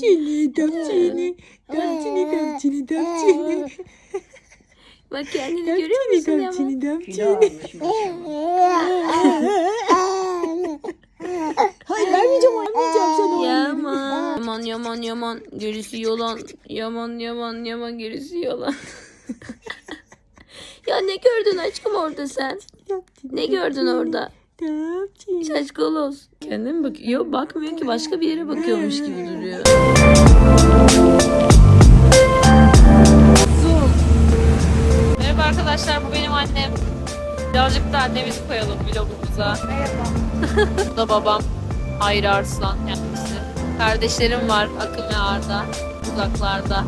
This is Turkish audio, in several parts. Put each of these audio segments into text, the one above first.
Dapçini, dapçini, dapçini, dapçini, dapçini. Bak kendini görüyor musun Yaman? Dapçini, Kilo dapçini. almış. Hayır vermeyeceğim, vermeyeceğim sana onu. Yaman. Yaman yaman yaman. Gerisi yalan. Yaman yaman yaman gerisi yalan. ya ne gördün aşkım orada sen? Ne gördün orada? Kendine mi bakıyor? Yok bakmıyor ki başka bir yere bakıyormuş gibi duruyor. Merhaba arkadaşlar bu benim annem. Birazcık da annemizi koyalım vlogumuza. Merhaba. bu da babam. Hayri Arslan kendisi. Kardeşlerim var Akın ve Arda. Uzaklarda.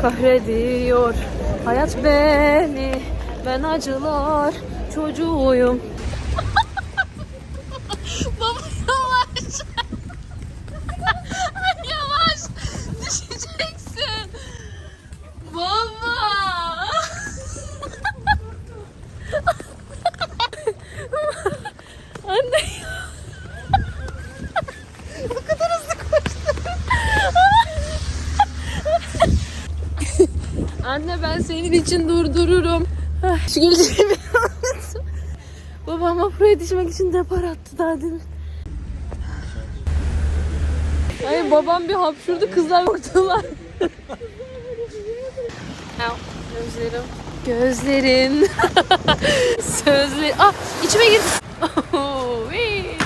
Kahrediyor. Hayat beni, ben acılar çocuğuyum. Baba yavaş. yavaş. Düşeceksin. Baba. Anne. Bu kadar hızlı koştu. Anne ben senin için durdururum. Şu. Babam vapura yetişmek için depar attı daha demin. Ay babam bir hapşurdu kızlar korktular. Gözlerim. Gözlerin. Sözleri. Ah içime girdi. Oh, hey.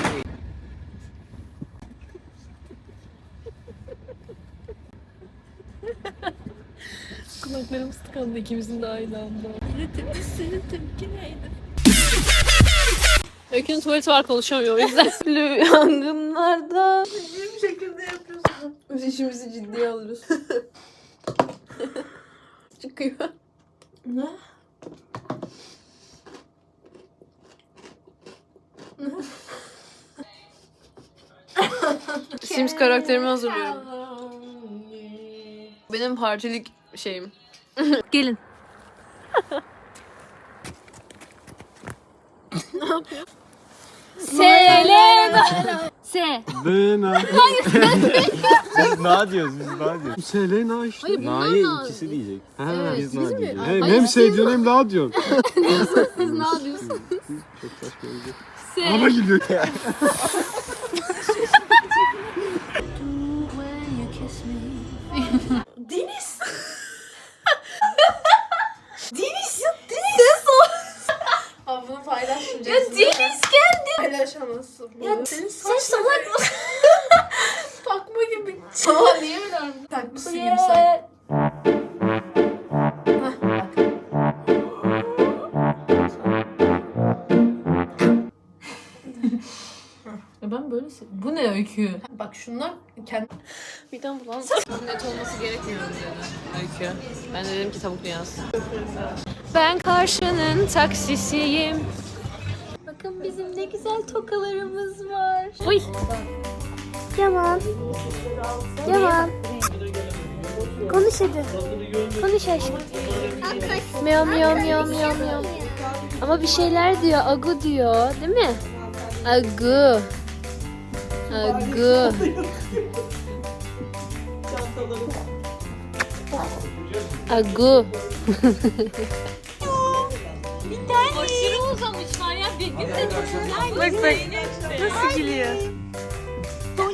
Tıkandı ikimizin de aynı anda. Senin tepki neydi? Öykü'nün tuvaleti var konuşamıyor o yüzden. Yangınlardan. Bir şekilde yapıyorsun. Biz işimizi ciddiye alırız. Çıkıyor. Ne? Sims karakterimi hazırlıyorum. Benim partilik şeyim. Gelin. ne yapıyor? Selena. Se. Selena. biz na diyoruz, biz na diyoruz. Selena işte. Hayır, bunlar Na'yı na. ikisi diyecek. Ha, Evet, biz na mi? diyeceğiz. Hayır, Hem, hem siz şey diyorsun hem la diyorsun. Siz ne yapıyorsunuz? Çok saçma olacak. Se. Araba gidiyor. Kendi Midem bulan. Net olması gerekmiyor dedi öykü. Ben de dedim ki tavuk dünyası. Ben karşının taksisiyim. Bakın bizim ne güzel tokalarımız var. Uy. Yaman. Yaman. Konuş hadi. Konuş aşkım. Miyav miyav miyav miyav miyav. Ama bir şeyler diyor. Agu diyor. Değil mi? Agu. Agu. Agu. Aşırı uzamışlar ya. Birbirine Bak bak. Nasıl gülüyor.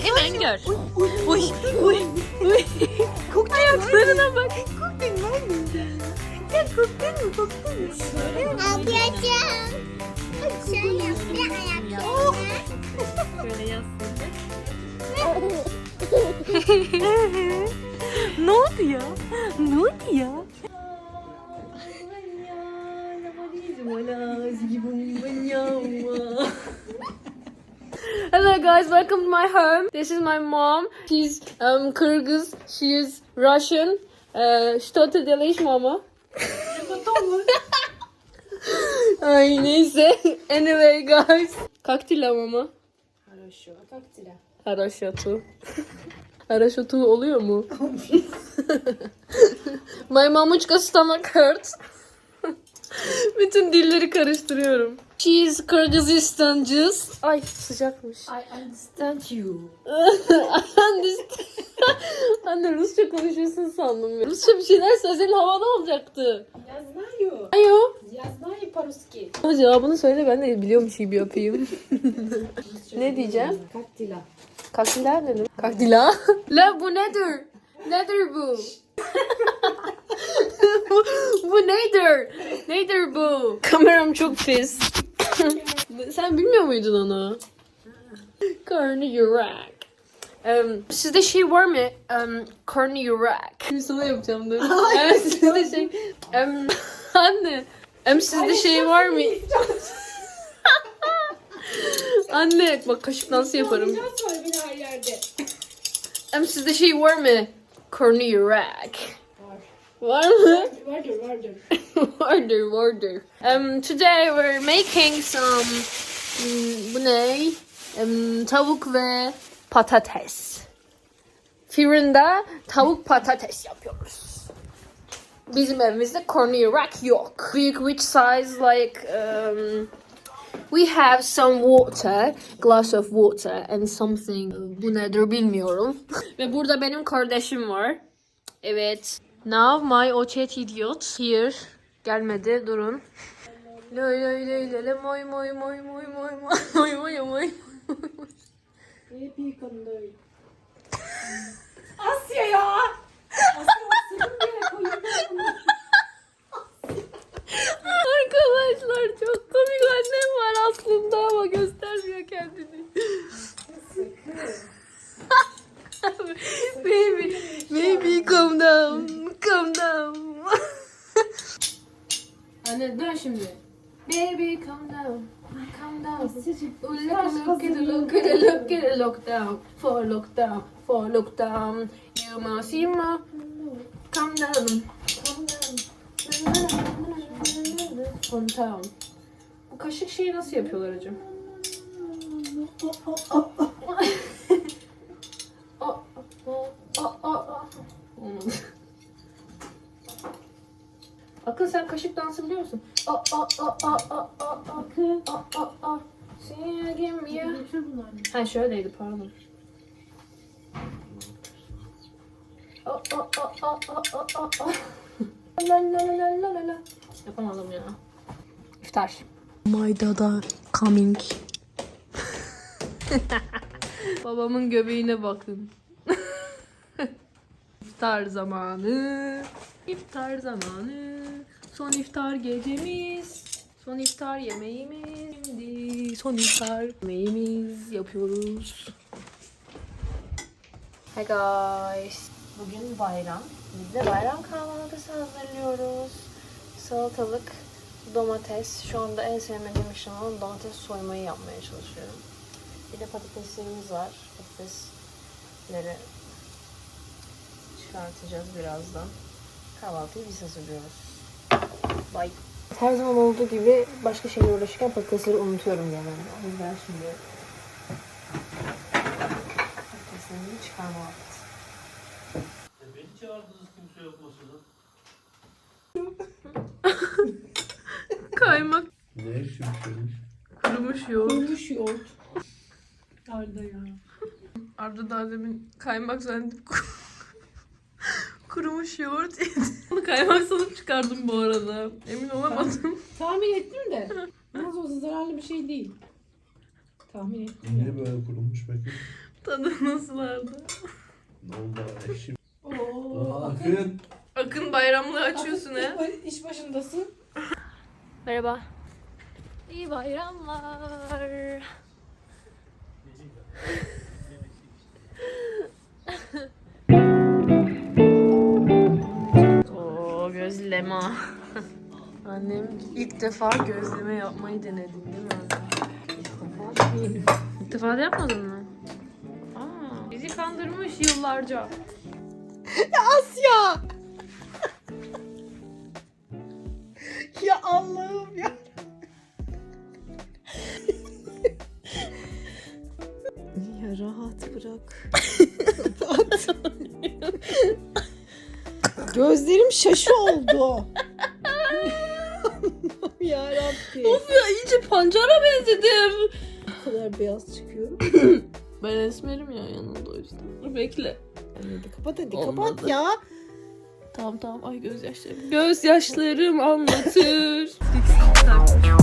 Hemen gör. Uy uy uy. Ayaklarına bak. Ablacığım. Sen yap bir ayaklarını. Böyle yaslanacak. ne oldu ya? Ne oldu ya? Hello guys, welcome to my home. This is my mom. She's um Kyrgyz. She is Russian. Uh, что ты делаешь, мама? Ay neyse. Anyway guys. Как дела, мама? Хорошо. Как дела? Haraşotu. Haraşotu oluyor mu? My mamuchka stomach hurts. Bütün dilleri karıştırıyorum. Cheese Kırgızistancız. Ay sıcakmış. I understand you. Anne, Anne Rusça konuşuyorsun sandım. ya. Rusça bir şeyler söylesen havada olacaktı. Я знаю. Ayo. Я знаю по-русски. Ama cevabını söyle ben de biliyormuş gibi yapayım. ne diyeceğim? Как дела? Kakdila dedim. Kakdila? La bu nedir? Nedir bu? bu, bu nedir? Nedir bu? Kameram çok pis. Sen bilmiyor muydun onu? Karnıyarık. Um, sizde şey var mı? Um, karnıyarık. Şimdi sana yapacağım dur. evet sizde şey. Um, anne. Um, sizde şey var mı? Anne bak kaşık dansı yaparım. Biraz var bir her yerde. Um, sizde şey var mı? Karnıyarık. Var. Var mı? Vardır vardır. vardır vardır. Um, today we're making some hmm, bu ne? Um, tavuk ve patates. Fırında tavuk patates yapıyoruz. Bizim evimizde kornirak yok. Büyük which size like um, we have some water, glass of water and something bu nedir bilmiyorum. ve burada benim kardeşim var. Evet. Now my ochet idiot here. Gelmedi durun. Loy loy loy loy moy moy moy moy moy moy moy moy moy. Kanday. Asya lockdown, for lockdown, for lockdown. You must, you must, calm down, calm down. Bu kaşık şeyi nasıl yapıyorlar. Olmadı. Akın sen kaşık dansı biliyor musun? Oh. Götür bunu anne. Ha şöyleydi pardon. Oh, oh, oh, oh, oh, oh, oh, oh. La la la la la la. Yapamadım ya. İftar. My dada coming. Babamın göbeğine bakın. İftar zamanı. İftar zamanı. Son iftar gecemiz. Son iftar yemeğimiz. Şimdi son iftar yemeğimiz yapıyoruz. Hey guys. Bugün bayram. Biz de bayram kahvaltısı hazırlıyoruz. Salatalık, domates. Şu anda en sevmediğim işlem olan domates soymayı yapmaya çalışıyorum. Bir de patateslerimiz var. Patatesleri çıkartacağız birazdan. Kahvaltıyı biz hazırlıyoruz. Bye. Her zaman olduğu gibi başka şeyle uğraşırken patatesleri unutuyorum genelde. O yüzden şimdi patateslerimi çıkarma vakti. Beni çağırdınız kimse yok masada. Kaymak Ne sürüşürmüş? kurumuş yoğurt. Kurumuş yoğurt. Arda ya. Arda daha demin kaymak zannedip kurumuş yoğurt yedi. Onu kaymak sanıp çıkardım bu arada. Emin olamadım. Tahmin ettim de. Nasıl olsa zararlı bir şey değil. Tahmin ettim. Niye böyle kurulmuş peki? Tadı nasıllardı? Ne oldu eşim? Oo. Aa, Akın. Akın bayramlığı açıyorsun he. Akın, İş başındasın. Merhaba. İyi bayramlar. Gözleme. Annem ilk defa gözleme yapmayı denedin değil mi? İlk defa da yapmadın mı? Aa, bizi kandırmış yıllarca. Asya! Şaşı oldu. ya Rabbi. Of ya iyice pancara benzedim. Bu kadar beyaz çıkıyorum. Ben esmerim ya yanında o yüzden. Dur bekle. Hadi kapat hadi Olmadı. kapat ya. Tamam tamam ay gözyaşlarım. Gözyaşlarım anlatır.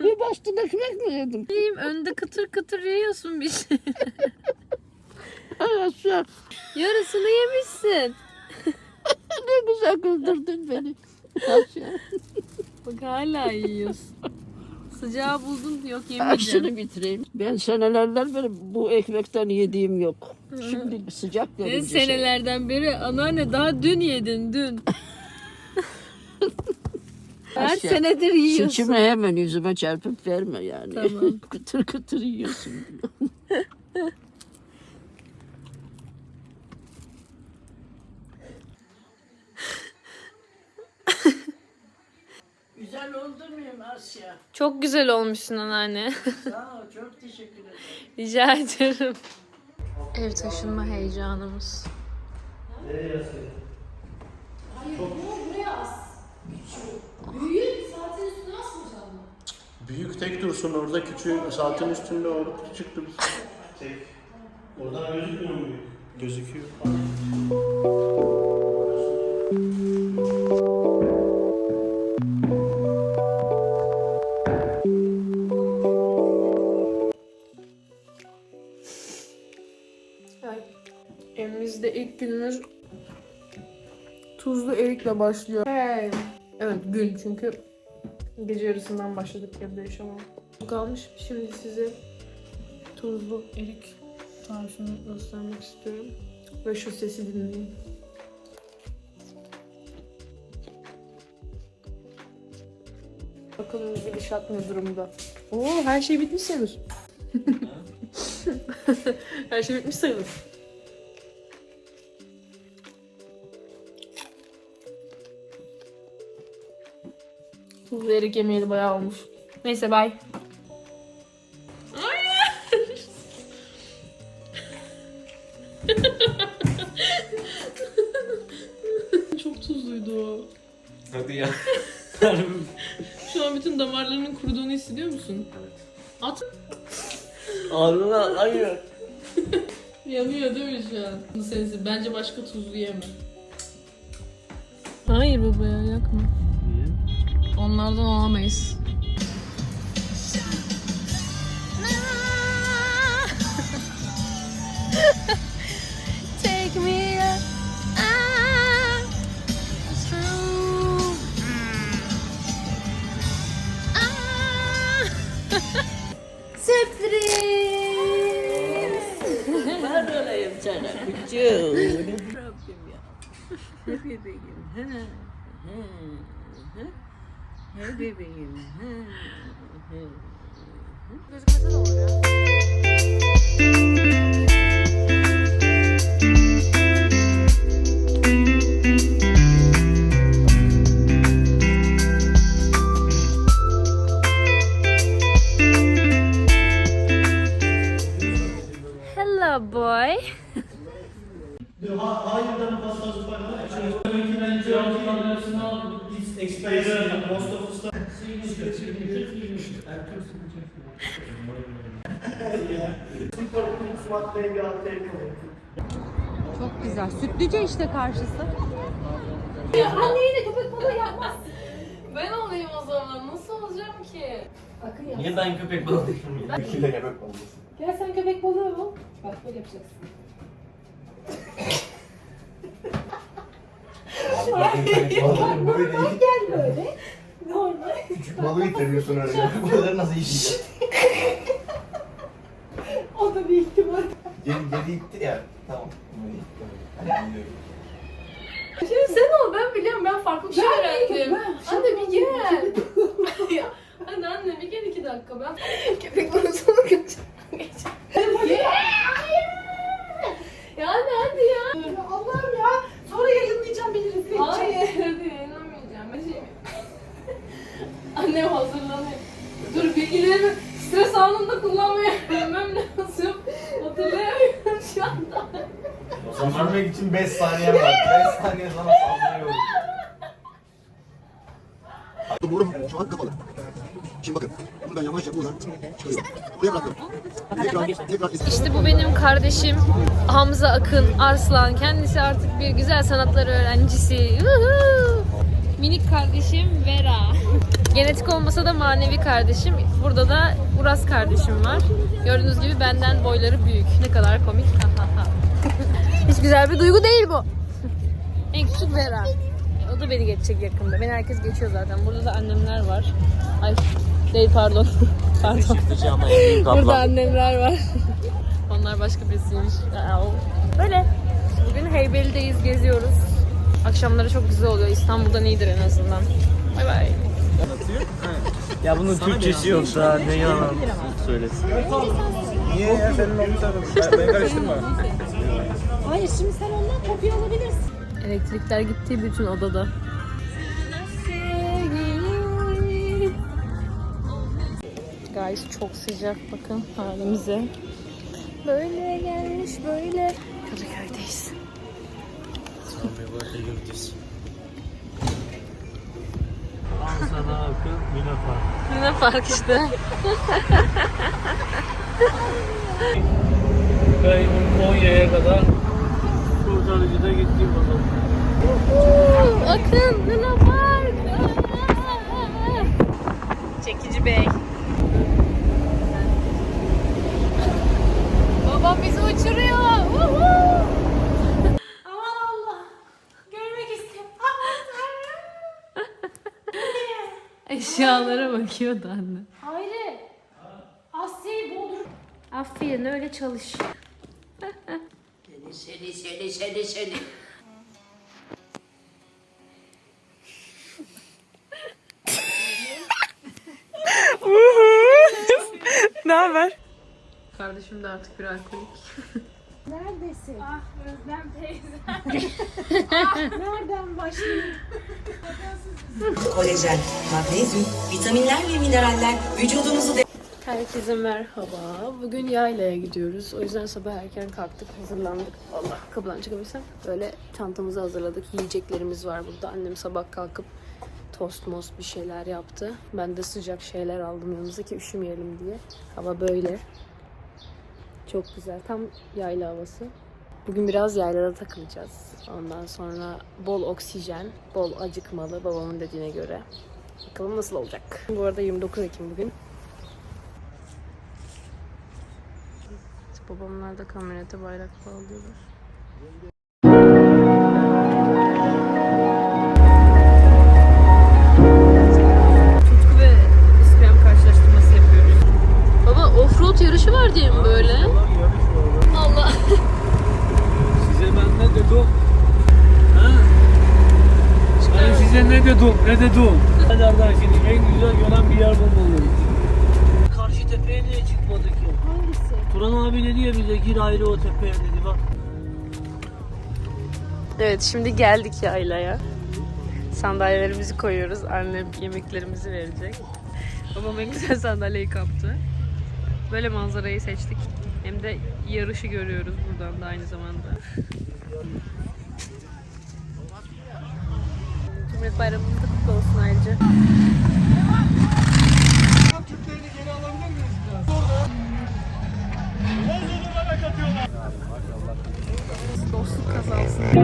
Bir bastın ekmek mi yedin? İyiyim önde kıtır kıtır yiyorsun bir şey. Aşağı. Yarısını yemişsin. Ne güzel güldürdün beni. Bak hala yiyorsun. Sıcağı buldun yok yemeyeceğim. şunu bitireyim. Ben senelerden beri bu ekmekten yediğim yok. Şimdi sıcak Ne görünce şey- senelerden beri anneanne daha dün yedin dün. Her Aşağı. senedir yiyorsun. Sıçımı hemen yüzüme çarpıp verme yani. Tamam. kıtır kıtır yiyorsun. Güzel oldu muyum Asya? Çok güzel olmuşsun anneanne. Sağ ol, çok teşekkür ederim. Rica ederim. Ev taşınma heyecanımız. Büyük tek dursun orada küçüğü saatin üstünde orada küçük dursun. Tek. Oradan gözükmüyor mu? Gözüküyor. Evimizde ilk günümüz tuzlu erikle başlıyor. Hey. Evet gün çünkü gece yarısından başladık evde yaşamaya. Kalmış şimdi size tuzlu erik tarifini göstermek istiyorum. Ve şu sesi dinleyin. Bakalım gidişat ne durumda. Oo her şey bitmiş sayılır. her şey bitmiş sayılır. Tuzlu erik yemeyeli bayağı olmuş. Neyse bay. Çok tuzluydu o. Hadi ya. Şu an bütün damarlarının kuruduğunu hissediyor musun? At. Ağzına hayır. Yanıyor değil mi şu an? Sensin. Bence başka tuzlu yeme. Hayır baba ya yakma. Bunlardan olamayız. Take me up. Ah, it's true. Ah. Sürpriz. ben olayım sana. Rabbim Ne bebeğim. He. He. Gözükmese de olur ya. Çok güzel. Sütlüce işte karşısı. Anne yine köpek balığı yapmaz. Ben olayım o zaman. Nasıl olacağım ki? Akın yap. Niye ben köpek balığı yapmıyorum? İkile yemek olmasın. Gel sen köpek balığı ol. Bak böyle yapacaksın. Balığı böyle değil. Gel böyle. Normal. Küçük balığı itemiyorsun öyle. Balığı nasıl yiyeceksin? O da bir ihtimal. Geri, geri itti ya. Tamam. Bunu itti. Hani biliyorum. Şimdi sen ol ben biliyorum ben farklı bir şey öğrendim. Anne bir gel. Ya, Hadi anne bir gel iki dakika ben. Köpek konusunu kaçır. Ya anne hadi ya. Allah'ım ya. Sonra yayınlayacağım beni rezil Hayır. Ben şey Annem hazırlanıyor. Dur bilgilerimi stres anında kullanmaya bilmem lazım. Hatırlayamıyorum şu anda. O zaman Bilmek için 5 saniye var. 5 saniye sana sallıyorum. Burun şu an kapalı. Şimdi bakın. Buradan yavaşça buradan şöyle. Buraya bırakıyorum. Tekrar, tekrar İşte bu benim kardeşim Hamza Akın Arslan. Kendisi artık bir güzel sanatlar öğrencisi. Minik kardeşim Vera. Genetik olmasa da manevi kardeşim. Burada da Uras kardeşim var. Gördüğünüz gibi benden boyları büyük. Ne kadar komik. Hiç güzel bir duygu değil bu. En küçük Vera. O da beni geçecek yakında. Beni herkes geçiyor zaten. Burada da annemler var. Ay değil pardon. pardon. Burada annemler var. Onlar başka birisiymiş. Böyle. Bugün Heybeli'deyiz, geziyoruz. Akşamları çok güzel oluyor. İstanbul'dan iyidir en azından. Bay bay. Ya bunun Türkçesi yoksa ne yalan söylesin. Niye ya senin onu beni karıştırma. Hayır şimdi sen ondan kopya alabilirsin. Elektrikler gitti bütün odada. Guys çok sıcak bakın halimize. Böyle gelmiş böyle. Kadıköy'deyiz. Al sana akın Luna Park. Ne fark işte. Ben Konya'ya kadar kurtarıcıda gittim o zaman. Akın Luna Park. Çekici Bey. Babam bizi uçuruyor. Woohoo! Aman Allah. Görmek istiyorum. Eşyalara bakıyordu anne. Hayır. Asya'yı boğdur. Aferin öyle çalış. ne haber? Kardeşim de artık bir alkolik. Neredesin? Ah Özlem teyze. Nereden başlayayım? kolajen, magnezyum, vitaminler ve mineraller vücudunuzu Herkese merhaba. Bugün yaylaya gidiyoruz. O yüzden sabah erken kalktık, hazırlandık. Allah kapıdan çıkabilsem. Böyle çantamızı hazırladık. Yiyeceklerimiz var burada. Annem sabah kalkıp tost most bir şeyler yaptı. Ben de sıcak şeyler aldım yanımıza ki üşümeyelim diye. Hava böyle. Çok güzel. Tam yayla havası. Bugün biraz yaylada takılacağız. Ondan sonra bol oksijen, bol acıkmalı babamın dediğine göre. Bakalım nasıl olacak. Bu arada 29 Ekim bugün. Babamlar da kamyonete bayrak bağlıyorlar. Ne dedim? Ne dedim? Nereden şimdi en güzel gören bir yer bulmalıyız. Karşı tepeye niye çıkmadık ya? Hangisi? Turan abi ne diye bize gir ayrı o tepeye dedi bak. Evet şimdi geldik yaylaya. Sandalyelerimizi koyuyoruz. Annem yemeklerimizi verecek. Babam en güzel sandalyeyi kaptı. Böyle manzarayı seçtik. Hem de yarışı görüyoruz buradan da aynı zamanda. Cumhuriyet Bayramımız kutlu olsun ayrıca. Dostluk kazansın.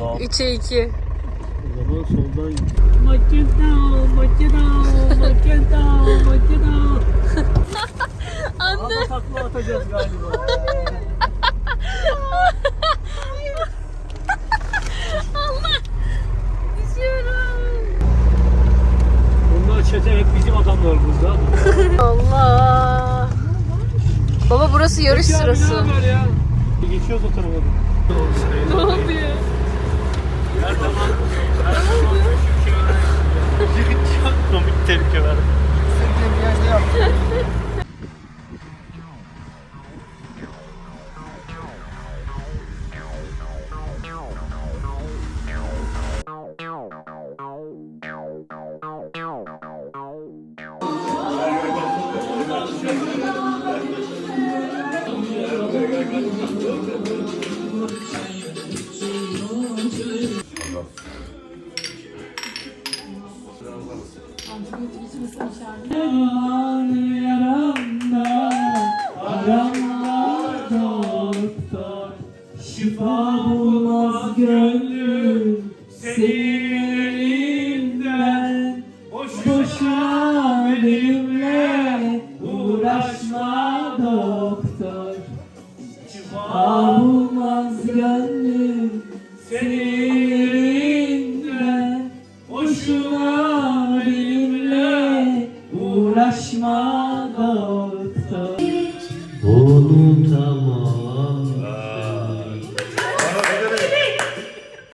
3'e 2. o zaman soldan Makeda, makeda, makeda, makeda. Anne. Ama takla atacağız galiba. Allah. Düşüyorum. Bunlar çete hep bizim adamlarımızda. Allah. Baba burası yarış Ya, sırası. ne haber ya? Geçiyoruz o tarafa. Ne oluyor? Her zaman, her zaman şu şeyler. Çok komik tepkiler. Sevdiğim bir yerde yap. Şifa